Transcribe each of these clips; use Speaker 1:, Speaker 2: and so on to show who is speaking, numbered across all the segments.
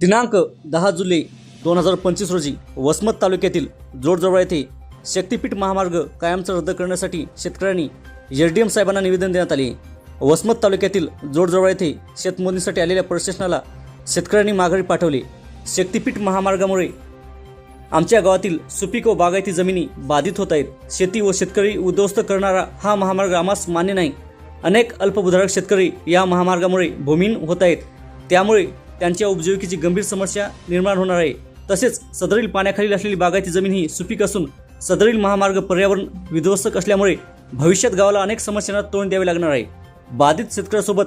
Speaker 1: दिनांक दहा जुलै दोन हजार पंचवीस रोजी वसमत तालुक्यातील जोडजवळ येथे शक्तीपीठ महामार्ग कायमचा रद्द करण्यासाठी शेतकऱ्यांनी एस डी एम साहेबांना निवेदन देण्यात आले. वसमत तालुक्यातील जोडजवळ येथे शेतमोजणीसाठी आलेल्या प्रशासनाला शेतकऱ्यांनी माघारी पाठवले. शक्तीपीठ महामार्गामुळे आमच्या गावातील सुपीक व बागायती जमिनी बाधित होत आहेत. शेती व शेतकरी उद्ध्वस्त करणारा हा महामार्ग आम्हास मान्य नाही. अनेक अल्पभूधारक शेतकरी या महामार्गामुळे भूमीन होत आहेत. त्यामुळे त्यांच्या उपजीविकेची गंभीर समस्या निर्माण होणार आहे. तसेच सदरील पाण्याखालील असलेली बागायती जमीन ही सुपीक असून सदरील महामार्ग पर्यावरण विध्वस्त असल्यामुळे भविष्यात गावाला अनेक समस्यांना तोंड द्यावे लागणार आहे. बाधित शेतकऱ्यासोबत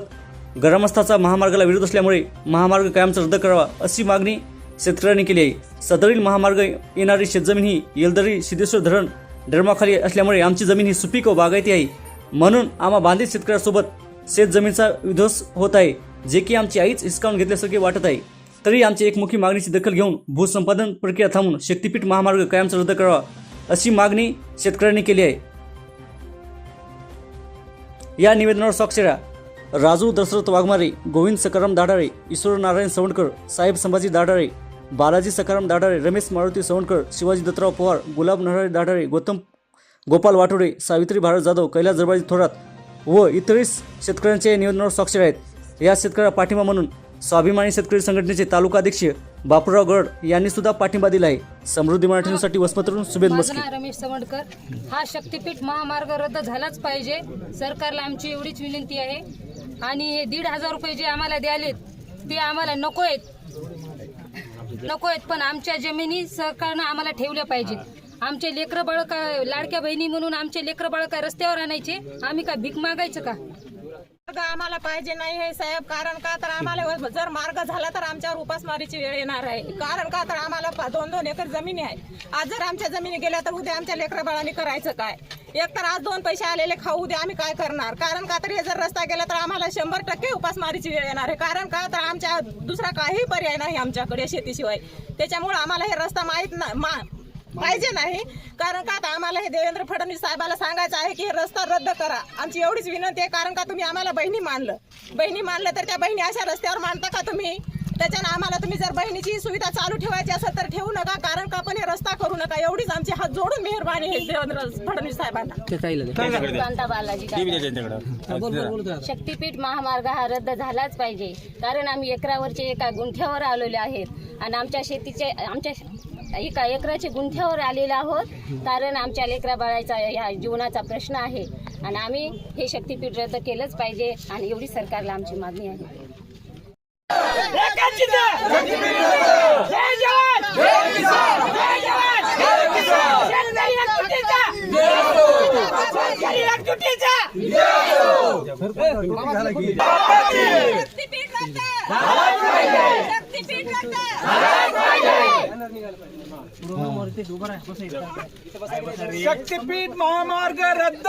Speaker 1: ग्रामस्थाचा महामार्गाला विरोध असल्यामुळे महामार्ग कायमचा रद्द करावा अशी मागणी शेतकऱ्यांनी केली आहे. सदरील महामार्ग येणारी शेतजमीन ही येलदरी सिद्धेश्वर धरण धर्माखाली असल्यामुळे आमची जमीन ही सुपीक व बागायती आहे. म्हणून आम्हा बांधित शेतकऱ्यासोबत शेतजमीनचा विध्वंस होत आहे. जे की आमची आईच हिसकावून घेतल्यासारखे वाटत आहे. तरी आमची एकमुखी मागणीची दखल घेऊन भूसंपादन प्रक्रिया थांबून शक्तीपीठ महामार्ग कायमचा रद्द करावा अशी मागणी शेतकऱ्यांनी केली आहे. या निवेदनावर स्वाक्षऱ्या राजू दशरथ वाघमारे गोविंद सकाराम दाढारे ईश्वर नारायण सवणकर साहेब संभाजी दाढारे बालाजी सकाराम दाढारे रमेश मारुती सवणकर शिवाजी दत्तराव पवार गुलाब नरहरे दाढारे गौतम गोपाल वाटोडे सावित्री भारत जाधव कैलास दरबारी थोरात व इतरही शेतकऱ्यांच्या या निवेदनावर स्वाक्षर आहेत या शेतकऱ्या पाठिंबा म्हणून स्वाभिमानी शेतकरी संघटनेचे तालुका अध्यक्ष बापूराव गड यांनी सुद्धा पाठिंबा दिला आहे समृद्धी मराठीसाठी वसमतरून
Speaker 2: माझं
Speaker 1: मस्के.
Speaker 2: रमेश सवंडकर. हा शक्तीपीठ महामार्ग रद्द झालाच पाहिजे. सरकारला आमची एवढीच विनंती आहे. आणि हे दीड हजार रुपये जे आम्हाला द्यालेत ते आम्हाला नको आहेत. नको आहेत पण आमच्या जमिनी सरकारनं आम्हाला ठेवल्या पाहिजेत. आमचे लेकरं बाळ का लाडक्या बहिणी म्हणून आमचे लेकरं बाळ काय रस्त्यावर आणायचे? आम्ही का भीक मागायचं का?
Speaker 3: मार्ग आम्हाला पाहिजे नाही हे साहेब. कारण का तर आम्हाला जर मार्ग झाला तर आमच्यावर उपासमारीची वेळ येणार आहे. कारण का तर आम्हाला दोन दोन एकर जमिनी आहे. आज जर आमच्या जमिनी गेल्या तर उद्या आमच्या लेकरा बाळांनी करायचं काय? एक तर आज दोन पैसे आलेले खाऊ उद्या आम्ही काय करणार? कारण का तर हे जर रस्ता गेला तर आम्हाला शंभर टक्के उपासमारीची वेळ येणार आहे. कारण का तर आमच्या दुसरा काही पर्याय नाही आमच्याकडे शेतीशिवाय. त्याच्यामुळे आम्हाला हे रस्ता माहीत ना मा पाहिजे नाही. कारण का आता आम्हाला हे देवेंद्र फडणवीस साहेबाला सांगायचं आहे की हे रस्ता रद्द करा. आमची एवढीच विनंती आहे कारण का तुम्ही आम्हाला बहिणी मानलं. बहिणी मानलं तर त्या बहिणी अशा रस्त्यावर मानता का तुम्ही? त्याच्यानं आम्हाला तुम्ही जर बहिणीची सुविधा चालू ठेवायची असेल तर ठेवू नका कारण का पण हे रस्ता करू नका. एवढीच आमची हात जोडून मेहरबानी आहे देवेंद्र फडणवीस साहेबांना.
Speaker 2: कांता बालाजी शक्तीपीठ महामार्ग हा रद्द झालाच पाहिजे. कारण आम्ही एकरावरचे एका गुंठ्यावर आलेले आहेत. आणि आमच्या शेतीचे आमच्या एका एकराचे गुंठ्यावर आलेले आहोत. कारण आमच्या लेकरा बाळाचा ह्या जीवनाचा प्रश्न आहे. आणि आम्ही हे शक्तीपीठ रद्द केलंच पाहिजे आणि एवढी सरकारला आमची मागणी आहे.
Speaker 3: शक्तीपीठ रद्द! शक्तीपीठ
Speaker 4: महामार्ग रद्द!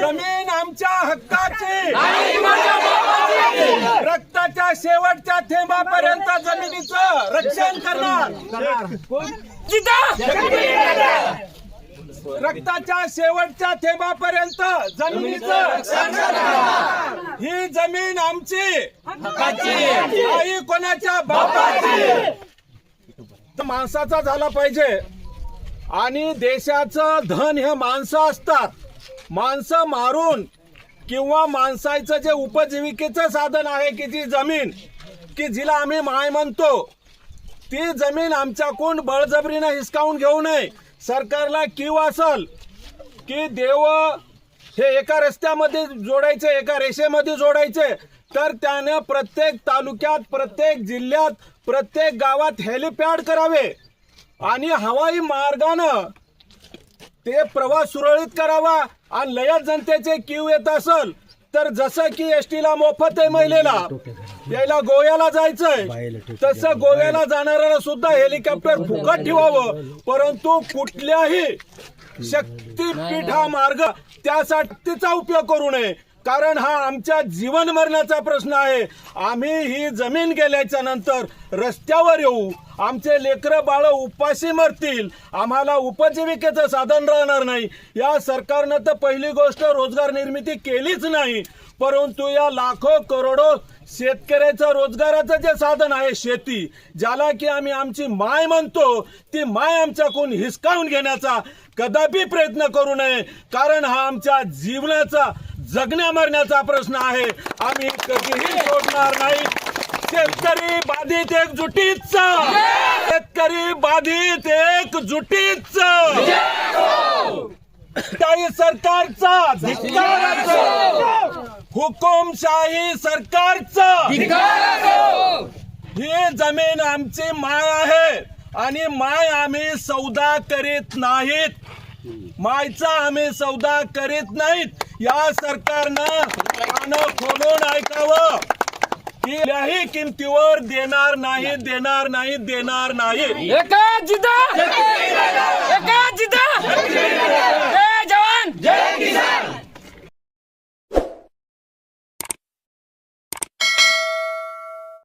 Speaker 4: जमीन आमच्या हक्काची! रक्ताच्या शेवटच्या थेंबापर्यंत जमिनीचं रक्षण करणार! रक्ताच्या शेवटच्या थेंबापर्यंत जमिनीचं रक्षण करणार! ही जमीन आमची! आई कोणाच्या बापाची? माणसाचा झाला पाहिजे. आणि देशाचं धन हे माणसं असतात. माणसं मारून किंवा माणसाचं जे उपजीविकेचं साधन आहे की जी जमीन की जिला आम्ही माय म्हणतो ती जमीन आमच्याकडून बळजबरीनं हिसकावून घेऊ नये. सरकारला कीव असल की देव हे एका रस्त्यामध्ये जोडायचे एका रेषेमध्ये जोडायचे तर त्यानं प्रत्येक तालुक्यात प्रत्येक जिल्ह्यात प्रत्येक गावात हेलिपॅड करावे. आणि हवाई मार्गानं ते प्रवास सुरळीत करावा आणि लयच जनतेचे क्यू येत असल तर जसं की एस टीला मोफत आहे महिलेला यायला गोव्याला जायचंय तसं गोव्याला जाणाऱ्याला सुद्धा हेलिकॉप्टर फुकट ठेवावं. परंतु कुठल्याही शक्तीपीठा मार्ग त्यासाठीचा उपयोग करू नये. कारण हा आमच्या जीवन मरणाचा प्रश्न आहे. आम्ही ही जमीन गेल्याच्यानंतर रस्त्यावर येऊ. आमचे लेकरं बाळ उपाशी मरतील. आम्हाला उपजीविकेचं साधन राहणार नाही. या सरकारनं तर पहिली गोष्ट रोजगार निर्मिती केलीच नाही. परंतु या लाखो करोडो शेतकऱ्याचं रोजगाराचं जे साधन आहे शेती ज्याला की आम्ही आमची माय म्हणतो ती माय आमच्याकडून हिसकावून घेण्याचा कदापि प्रयत्न करू नये. कारण हा आमच्या जीवनाचा जगण्या मरण्याचा प्रश्न आहे. आम्ही कधीही सोडणार नाही. शेतकरी बाधित एकजुटीच. शेतकरी बाधित एकजुटीच. काही सरकारचा. हुकुमशाही सरकारचा. ही जमीन आमची माय आहे. आणि माय आम्ही सौदा करीत नाहीत. मायचा आम्ही सौदा करीत नाहीत. या सरकारनं कानं खोलून ऐकावं. कुठल्याही किमतीवर देणार नाही देणार नाही देणार नाही.
Speaker 5: एका जिदा! एका जिदा! जवान! जय किसान!